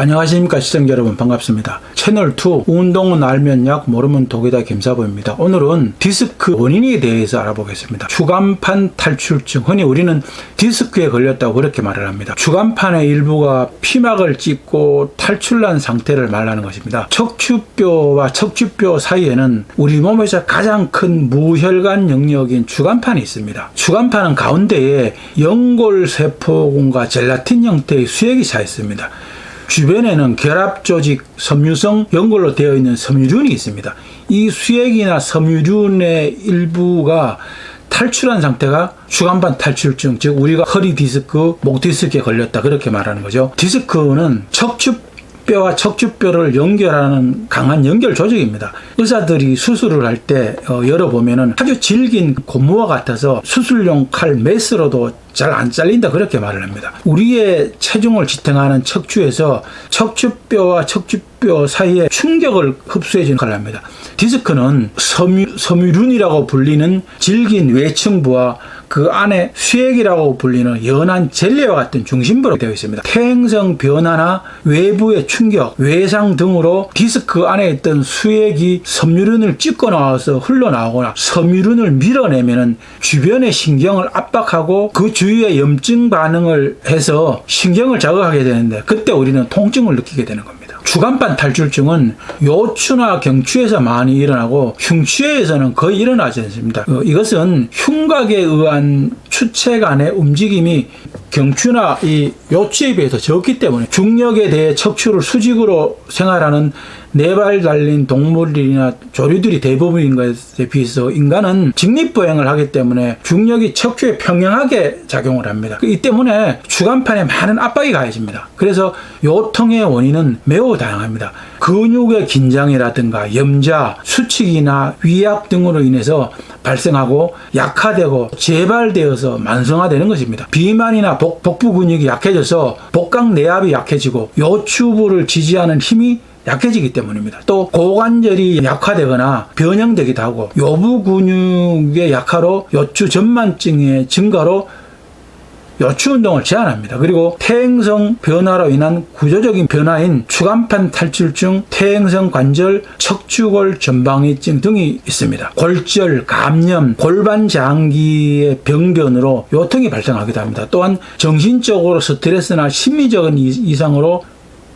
안녕하십니까 시청자 여러분 반갑습니다. 채널2 운동은 알면 약 모르면 독이다 김사부입니다. 오늘은 디스크 원인에 대해서 알아보겠습니다. 주간판 탈출증 흔히 우리는 디스크에 걸렸다고 그렇게 말을 합니다. 주간판의 일부가 피막을 찢고 탈출난 상태를 말하는 것입니다. 척추뼈와 척추뼈 사이에는 우리 몸에서 가장 큰 무혈관 영역인 주간판이 있습니다. 주간판은 가운데에 연골세포군과 젤라틴 형태의 수액이 차 있습니다. 주변에는 결합 조직 섬유성 연골로 되어 있는 섬유륜이 있습니다. 이 수액이나 섬유륜의 일부가 탈출한 상태가 주간판 탈출증, 즉 우리가 허리 디스크, 목 디스크에 걸렸다 그렇게 말하는 거죠. 디스크는 척추 뼈와 척추뼈를 연결하는 강한 연결 조직입니다. 의사들이 수술을 할 때 열어보면은 아주 질긴 고무와 같아서 수술용 칼 메스로도 잘 안 잘린다 그렇게 말을 합니다. 우리의 체중을 지탱하는 척추에서 척추뼈와 척추뼈 사이에 충격을 흡수해 주는 역할을 합니다. 디스크는 섬유, 섬유륜이라고 불리는 질긴 외층부와 그 안에 수액이라고 불리는 연한 젤리와 같은 중심부로 되어 있습니다. 퇴행성 변화나 외부의 충격, 외상 등으로 디스크 안에 있던 수액이 섬유륜을 찢고 나와서 흘러나오거나 섬유륜을 밀어내면은 주변의 신경을 압박하고 그 주 위에 염증 반응을 해서 신경을 자극하게 되는데 그때 우리는 통증을 느끼게 되는 겁니다. 주간판 탈출증은 요추나 경추에서 많이 일어나고 흉추에서는 거의 일어나지 않습니다. 어, 이것은 흉곽에 의한 추체 간의 움직임이 경추나 이 요추에 비해서 적기 때문에 중력에 대해 척추를 수직으로 생활하는 네발 달린 동물이나 조류들이 대부분인 것에 비해서 인간은 직립보행을 하기 때문에 중력이 척추에 평행하게 작용을 합니다. 이 때문에 주간판에 많은 압박이 가해집니다. 그래서 요통의 원인은 매우 다양합니다. 근육의 긴장이라든가 염자, 수축이나 위압 등으로 인해서 발생하고 약화되고 재발되어서 만성화되는 것입니다. 비만이나 복, 복부 근육이 약해져서 복강 내압이 약해지고 요추부를 지지하는 힘이 약해지기 때문입니다. 또 고관절이 약화되거나 변형되기도 하고 요부 근육의 약화로 요추 전만증의 증가로 요추 운동을 제한합니다. 그리고 퇴행성 변화로 인한 구조적인 변화인 추간판 탈출증, 퇴행성 관절, 척추골 전방위증 등이 있습니다. 골절, 감염, 골반 장기의 병변으로 요통이 발생하기도 합니다. 또한 정신적으로 스트레스나 심리적인 이- 이상으로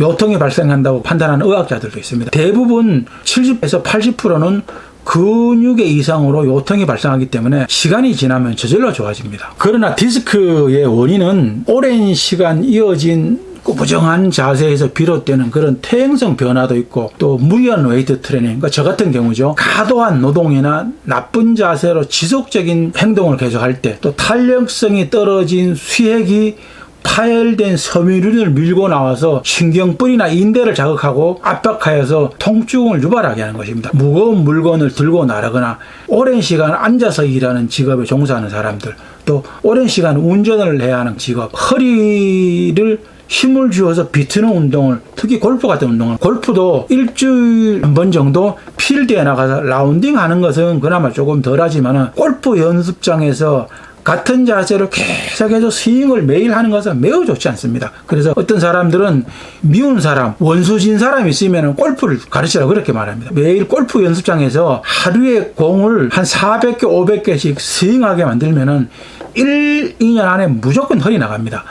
요통이 발생한다고 판단하는 의학자들도 있습니다. 대부분 70에서 80%는 근육의 이상으로 요통이 발생하기 때문에 시간이 지나면 저절로 좋아집니다. 그러나 디스크의 원인은 오랜 시간 이어진 꾸부정한 자세에서 비롯되는 그런 퇴행성 변화도 있고 또 무리한 웨이트 트레이닝, 그러니까 저 같은 경우죠. 과도한 노동이나 나쁜 자세로 지속적인 행동을 계속할 때 또 탄력성이 떨어진 수액이 파열된 섬유륜을 밀고 나와서 신경뿌리나 인대를 자극하고 압박하여서 통증을 유발하게 하는 것입니다. 무거운 물건을 들고 나르거나 오랜 시간 앉아서 일하는 직업에 종사하는 사람들, 또 오랜 시간 운전을 해야 하는 직업, 허리를 힘을 주어서 비트는 운동을 특히 골프 같은 운동을 골프도 일주일 한 번 정도 필드에 나가서 라운딩 하는 것은 그나마 조금 덜하지만 골프 연습장에서 같은 자세로 계속해서 스윙을 매일 하는 것은 매우 좋지 않습니다. 그래서 어떤 사람들은 미운 사람, 원수진 사람이 있으면 골프를 가르치라 그렇게 말합니다. 매일 골프 연습장에서 하루에 공을 한 400개, 500개씩 스윙하게 만들면은 1, 2년 안에 무조건 허리 나갑니다.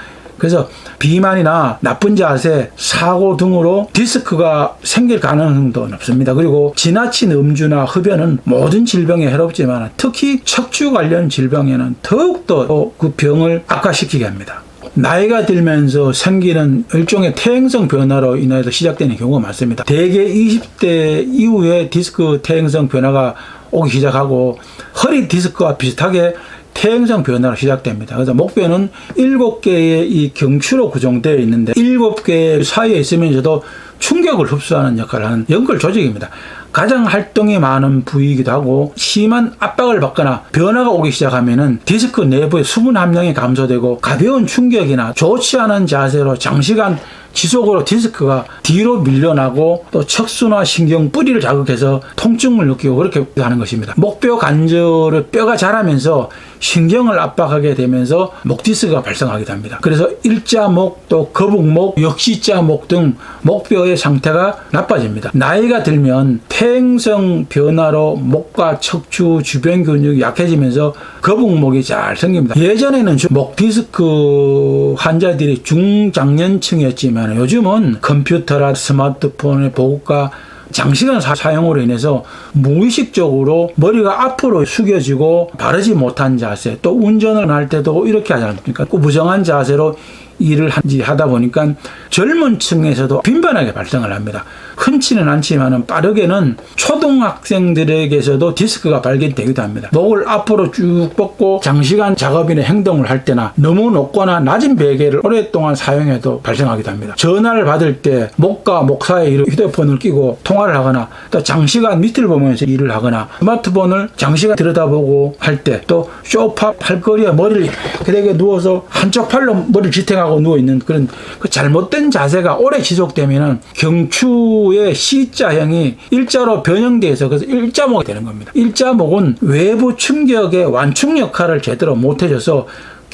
그래서 비만이나 나쁜 자세, 사고 등으로 디스크가 생길 가능성도 높습니다. 그리고 지나친 음주나 흡연은 모든 질병에 해롭지만 특히 척추 관련 질병에는 더욱더 그 병을 악화시키게 합니다. 나이가 들면서 생기는 일종의 퇴행성 변화로 인해서 시작되는 경우가 많습니다. 대개 20대 이후에 디스크 퇴행성 변화가 오기 시작하고 허리 디스크와 비슷하게 퇴행성 변화로 시작됩니다. 그래서 목뼈는 7개의 이 경추로 구성되어 있는데 7개 사이에 있으면서도 충격을 흡수하는 역할을 하는 연골 조직입니다. 가장 활동이 많은 부위이기도 하고 심한 압박을 받거나 변화가 오기 시작하면은 디스크 내부의 수분 함량이 감소되고 가벼운 충격이나 좋지 않은 자세로 장시간 지속으로 디스크가 뒤로 밀려나고 또 척수나 신경 뿌리를 자극해서 통증을 느끼고 그렇게 하는 것입니다. 목뼈 관절의 뼈가 자라면서 신경을 압박하게 되면서 목 디스크가 발생하게 됩니다. 그래서 일자목 또 거북목, 역시자목 등 목뼈의 상태가 나빠집니다. 나이가 들면 퇴행성 변화로 목과 척추 주변 근육이 약해지면서 거북목이 잘 생깁니다. 예전에는 주- 목 디스크 환자들이 중장년층이었지만 요즘은 컴퓨터나 스마트폰의 보급과 장시간 사- 사용으로 인해서 무의식적으로 머리가 앞으로 숙여지고 바르지 못한 자세 또 운전을 할 때도 이렇게 하지 않습니까? 그 무정한 자세로 일을 하다 보니까 젊은 층에서도 빈번하게 발생을 합니다. 흔치는 않지만 빠르게는 초등학생들에게서도 디스크가 발견되기도 합니다. 목을 앞으로 쭉 뻗고 장시간 작업이나 행동을 할 때나 너무 높거나 낮은 베개를 오랫동안 사용해도 발생하기도 합니다. 전화를 받을 때 목과 목 사이에 휴대폰을 끼고 통화를 하거나 또 장시간 밑을 보면서 일을 하거나 스마트폰을 장시간 들여다보고 할 때 또 쇼파 팔걸이에 머리를 그대게 누워서 한쪽 팔로 머리를 지탱하고 누워 있는 그런 그 잘못된 자세가 오래 지속되면은 경추 의 C자형이 일자로 변형돼서 그래서 일자목이 되는 겁니다. 일자목은 외부 충격의 완충 역할을 제대로 못 해줘서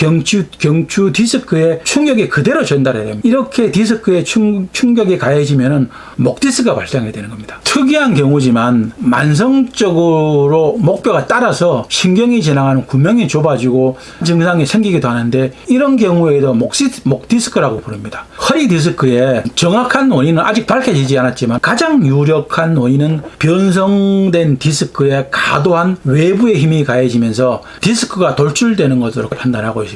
경추, 경추 디스크에 충격이 그대로 전달해야 됩니다. 이렇게 디스크에 충, 충격이 가해지면은 목 디스크가 발생하게 되는 겁니다. 특이한 경우지만 만성적으로 목뼈가 따라서 신경이 지나가는 구멍이 좁아지고 증상이 생기기도 하는데 이런 경우에도 목, 시- 목 디스크라고 부릅니다. 허리 디스크의 정확한 원인은 아직 밝혀지지 않았지만 가장 유력한 원인은 변성된 디스크에 과도한 외부의 힘이 가해지면서 디스크가 돌출되는 것으로 판단하고 있습니다.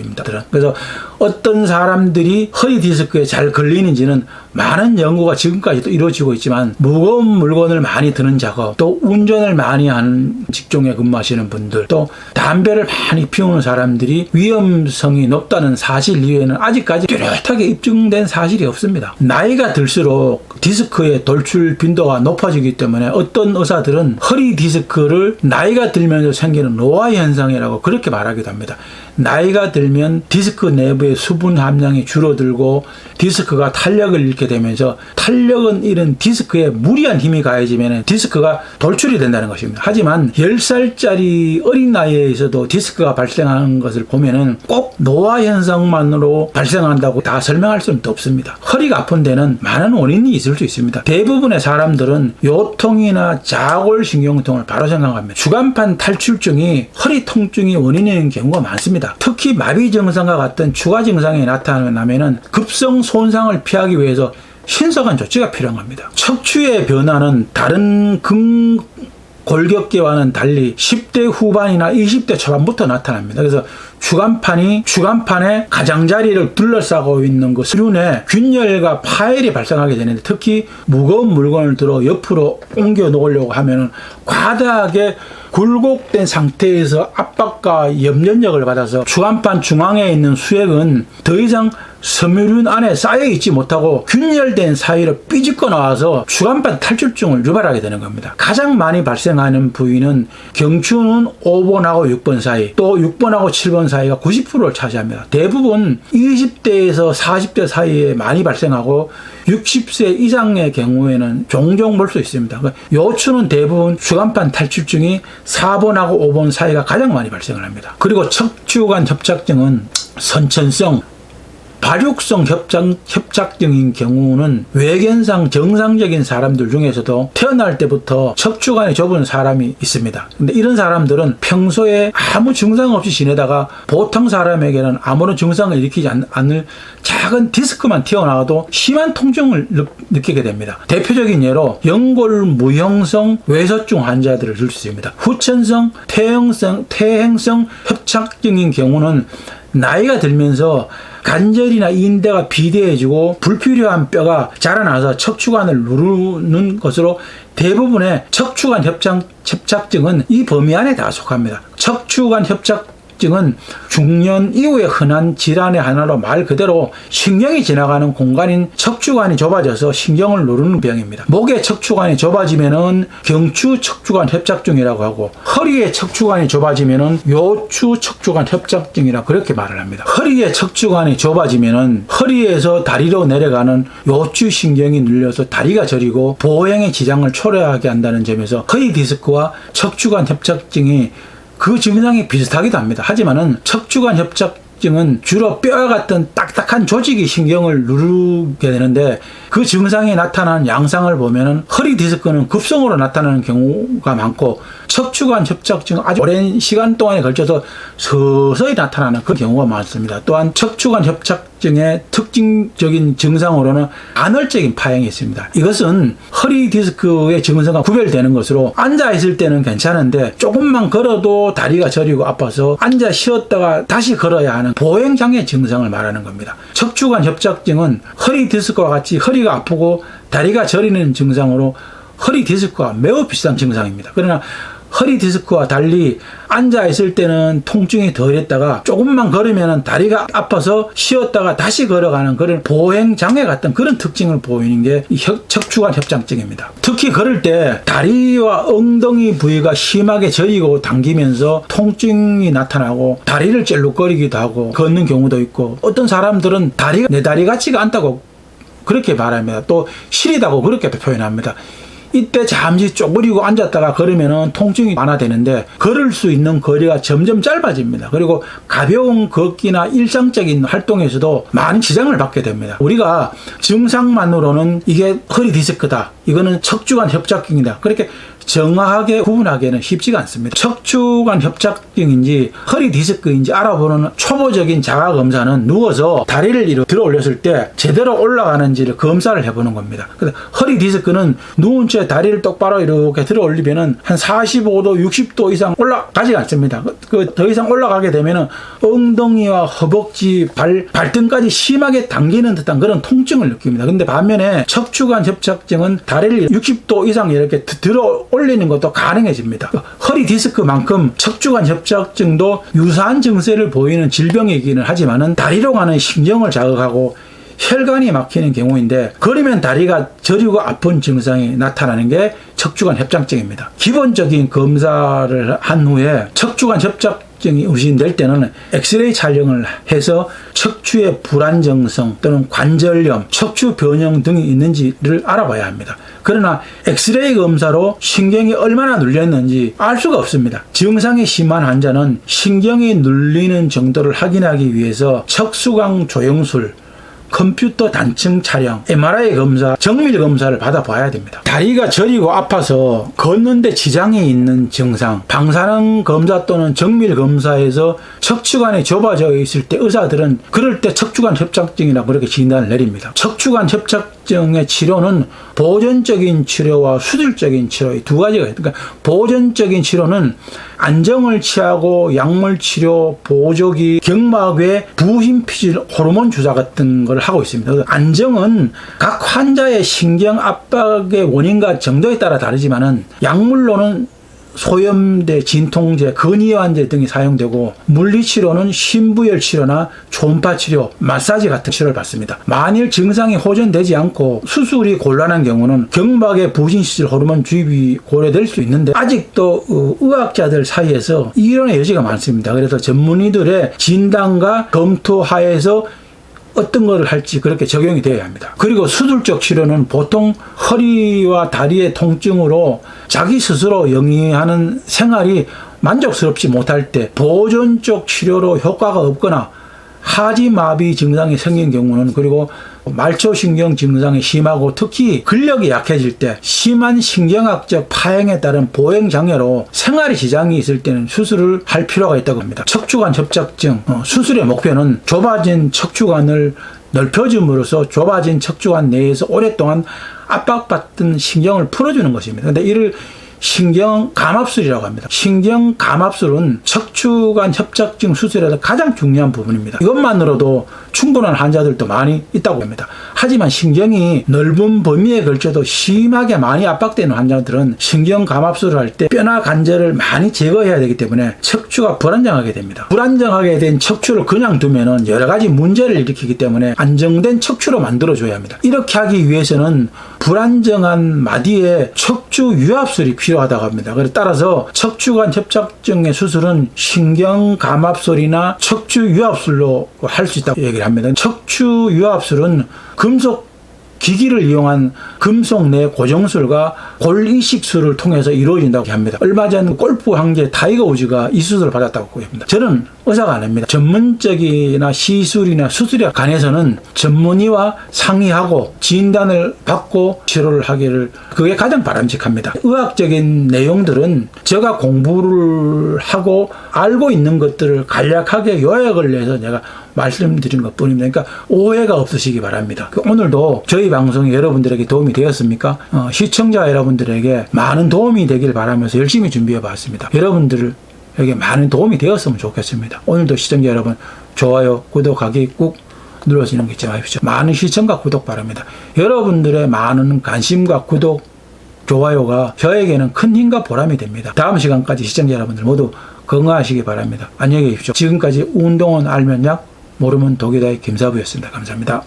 그래서 어떤 사람들이 허리 디스크에 잘 걸리는지는 많은 연구가 지금까지도 이루어지고 있지만 무거운 물건을 많이 드는 작업 또 운전을 많이 하는 직종에 근무하시는 분들 또 담배를 많이 피우는 사람들이 위험성이 높다는 사실 이외에는 아직까지 뚜렷하게 입증된 사실이 없습니다. 나이가 들수록 디스크의 돌출 빈도가 높아지기 때문에 어떤 의사들은 허리 디스크를 나이가 들면서 생기는 노화 현상이라고 그렇게 말하기도 합니다. 나이가 들면 디스크 내부의 수분 함량이 줄어들고 디스크가 탄력을 잃게 되면서 탄력은 잃은 디스크에 무리한 힘이 가해지면 디스크가 돌출이 된다는 것입니다. 하지만 10살짜리 어린 나이에서도 디스크가 발생하는 것을 보면은 꼭 노화 현상만으로 발생한다고 다 설명할 수는 없습니다. 허리가 아픈 데는 많은 원인이 있을 수 있습니다. 대부분의 사람들은 요통이나 자골신경통을 바로 생각합니다. 주간판 탈출증이 허리 통증이 원인인 경우가 많습니다. 특히 마비 증상과 같은 추가 증상이 나타나면은 급성 손상을 피하기 위해서 신속한 조치가 필요합니다. 척추의 변화는 다른 근 골격계와는 달리 10대 후반이나 20대 초반부터 나타납니다. 그래서 주간판이 주간판의 가장자리를 둘러싸고 있는 그 수륜에 균열과 파열이 발생하게 되는데 특히 무거운 물건을 들어 옆으로 옮겨 놓으려고 하면은 과다하게 굴곡된 상태에서 압박과 염전력을 받아서 주간판 중앙에 있는 수액은 더 이상 섬유륜 안에 쌓여 있지 못하고 균열된 사이로 삐집고 나와서 주간판 탈출증을 유발하게 되는 겁니다. 가장 많이 발생하는 부위는 경추는 5번하고 6번 사이, 또 6번하고 7번 사이가 90%를 차지합니다. 대부분 20대에서 40대 사이에 많이 발생하고 60세 이상의 경우에는 종종 볼 수 있습니다. 그러니까 요추는 대부분 주간판 탈출증이 4번하고 5번 사이가 가장 많이 발생을 합니다. 그리고 척추관 협착증은 선천성 발육성 협착, 협착증인 경우는 외견상 정상적인 사람들 중에서도 태어날 때부터 척추관이 좁은 사람이 있습니다. 근데 이런 사람들은 평소에 아무 증상 없이 지내다가 보통 사람에게는 아무런 증상을 일으키지 않, 않을 작은 디스크만 튀어나와도 심한 통증을 느, 느끼게 됩니다. 대표적인 예로 연골 무형성 외소증 환자들을 들 수 있습니다. 후천성 퇴행성, 퇴행성 협착증인 경우는 나이가 들면서 관절이나 인대가 비대해지고 불필요한 뼈가 자라나서 척추관을 누르는 것으로 대부분의 척추관 협착, 협착증은 이 범위 안에 다 속합니다. 척추관 협착 협착증은 중년 이후에 흔한 질환의 하나로 말 그대로 신경이 지나가는 공간인 척추관이 좁아져서 신경을 누르는 병입니다. 목의 척추관이 좁아지면은 경추 척추관 협착증이라고 하고 허리의 척추관이 좁아지면은 요추 척추관 협착증이라 그렇게 말을 합니다. 허리의 척추관이 좁아지면은 허리에서 다리로 내려가는 요추 신경이 눌려서 다리가 저리고 보행의 지장을 초래하게 한다는 점에서 허리 디스크와 척추관 협착증이 그 증상이 비슷하기도 합니다. 하지만은 척추관 협착 증은 주로 뼈와 같은 딱딱한 조직이 신경을 누르게 되는데 그 증상이 나타나는 양상을 보면은 허리 디스크는 급성으로 나타나는 경우가 많고 척추관 협착증은 아주 오랜 시간 동안에 걸쳐서 서서히 나타나는 그런 경우가 많습니다. 또한 척추관 협착증의 특징적인 증상으로는 간헐적인 파행이 있습니다. 이것은 허리 디스크의 증상과 구별되는 것으로 앉아 있을 때는 괜찮은데 조금만 걸어도 다리가 저리고 아파서 앉아 쉬었다가 다시 걸어야 하는 보행 장애 증상을 말하는 겁니다. 척추관 협착증은 허리 디스크와 같이 허리가 아프고 다리가 저리는 증상으로 허리 디스크와 매우 비슷한 증상입니다. 그러나 허리 디스크와 달리 앉아 있을 때는 통증이 덜했다가 조금만 걸으면 다리가 아파서 쉬었다가 다시 걸어가는 그런 보행 장애 같은 그런 특징을 보이는 게이 척추관 협착증입니다. 특히 걸을 때 다리와 엉덩이 부위가 심하게 저리고 당기면서 통증이 나타나고 다리를 cel룩거리기도 하고 걷는 경우도 있고 어떤 사람들은 다리가 내 다리 같지가 않다고 그렇게 말합니다. 또 시리다고 그렇게도 표현합니다. 이때 잠시 쪼그리고 앉았다가 걸으면은 통증이 완화되는데 걸을 수 있는 거리가 점점 짧아집니다. 그리고 가벼운 걷기나 일상적인 활동에서도 많은 지장을 받게 됩니다. 우리가 증상만으로는 이게 허리 디스크다. 이거는 척추관 협착증이다. 그렇게 정확하게 구분하기에는 쉽지가 않습니다. 척추관 협착증인지 허리 디스크인지 알아보는 초보적인 자가 검사는 누워서 다리를 이렇게 들어 올렸을 때 제대로 올라가는지를 검사를 해보는 겁니다. 허리 디스크는 누운 채 다리를 똑바로 이렇게 들어 올리면은 한 45도, 60도 이상 올라가지 않습니다. 그 더 이상 올라가게 되면은 엉덩이와 허벅지, 발, 발등까지 심하게 당기는 듯한 그런 통증을 느낍니다. 근데 반면에 척추관 협착증은 다리를 60도 이상 이렇게 들어 올리는 것도 가능해집니다. 허리 디스크만큼 척추관 협착증도 유사한 증세를 보이는 질병이기는 하지만은 다리로 가는 신경을 자극하고 혈관이 막히는 경우인데 걸으면 다리가 저리고 아픈 증상이 나타나는 게 척추관 협착증입니다. 기본적인 검사를 한 후에 척추관 협착 증이 의심될 때는 엑스레이 촬영을 해서 척추의 불안정성 또는 관절염, 척추 변형 등이 있는지를 알아봐야 합니다. 그러나 엑스레이 검사로 신경이 얼마나 눌렸는지 알 수가 없습니다. 증상이 심한 환자는 신경이 눌리는 정도를 확인하기 위해서 척수강 조영술, 컴퓨터 단층 촬영, MRI 검사, 정밀 검사를 받아봐야 됩니다. 다리가 저리고 아파서 걷는데 지장이 있는 증상, 방사능 검사 또는 정밀 검사에서 척추관이 좁아져 있을 때 의사들은 그럴 때 척추관 협착증이라고 그렇게 진단을 내립니다. 척추관 협착증의 치료는 보존적인 치료와 수술적인 치료 이 두 가지가 있습니다. 그러니까 보존적인 치료는 안정을 취하고 약물 치료, 보조기, 경막외 부신 피질 호르몬 주사 같은 걸 하고 있습니다. 안정은 각 환자의 신경 압박의 원인과 정도에 따라 다르지만은 약물로는 소염제, 진통제, 근이완제 등이 사용되고 물리치료는 신부열 치료나 초음파 치료, 마사지 같은 치료를 받습니다. 만일 증상이 호전되지 않고 수술이 곤란한 경우는 경막의 부신시절 호르몬 주입이 고려될 수 있는데 아직도 어, 의학자들 사이에서 이론의 여지가 많습니다. 그래서 전문의들의 진단과 검토 하에서 어떤 거를 할지 그렇게 적용이 되어야 합니다. 그리고 수술적 치료는 보통 허리와 다리의 통증으로 자기 스스로 영위하는 생활이 만족스럽지 못할 때 보존적 치료로 효과가 없거나 하지마비 증상이 생긴 경우는 그리고 말초신경 증상이 심하고 특히 근력이 약해질 때 심한 신경학적 파행에 따른 보행 장애로 생활에 지장이 있을 때는 수술을 할 필요가 있다고 합니다. 척추관 협착증 어, 수술의 목표는 좁아진 척추관을 넓혀줌으로써 좁아진 척추관 내에서 오랫동안 압박받던 신경을 풀어주는 것입니다. 근데 이를 신경 감압술이라고 합니다. 신경 감압술은 척추관 협착증 수술에서 가장 중요한 부분입니다. 이것만으로도 충분한 환자들도 많이 있다고 합니다. 하지만 신경이 넓은 범위에 걸쳐도 심하게 많이 압박되는 환자들은 신경 감압술을 할 때 뼈나 관절을 많이 제거해야 되기 때문에 척추가 불안정하게 됩니다. 불안정하게 된 척추를 그냥 두면은 여러 가지 문제를 일으키기 때문에 안정된 척추로 만들어줘야 합니다. 이렇게 하기 위해서는 불안정한 마디에 척추 유압술이 필요하다고 합니다. 그래서 따라서 척추관 협착증의 수술은 신경 감압술이나 척추 유압술로 할 수 있다고 얘기를 합니다. 척추 유압술은 금속 기기를 이용한 금속 내 고정술과 골이식술을 통해서 이루어진다고 합니다. 얼마 전 골프 황제 타이거 우즈가 이 수술을 받았다고 합니다. 저는 의사가 아닙니다. 전문적이나 시술이나 수술에 관해서는 전문의와 상의하고 진단을 받고 치료를 하기를 그게 가장 바람직합니다. 의학적인 내용들은 제가 공부를 하고 알고 있는 것들을 간략하게 요약을 내서 제가 말씀드린 것 뿐입니다. 그러니까 오해가 없으시기 바랍니다. 그 오늘도 저희 방송이 여러분들에게 도움이 되었습니까? 어, 시청자 여러분들에게 많은 도움이 되길 바라면서 열심히 준비해 봤습니다. 여러분들에게 많은 도움이 되었으면 좋겠습니다. 오늘도 시청자 여러분 좋아요, 구독하기 꾹 눌러주는 거 잊지 마십시오. 많은 시청과 구독 바랍니다. 여러분들의 많은 관심과 구독, 좋아요가 저에게는 큰 힘과 보람이 됩니다. 다음 시간까지 시청자 여러분들 모두 건강하시기 바랍니다. 안녕히 계십시오. 지금까지 운동은 알면 약, 모르면 독이다의 김사부였습니다. 감사합니다.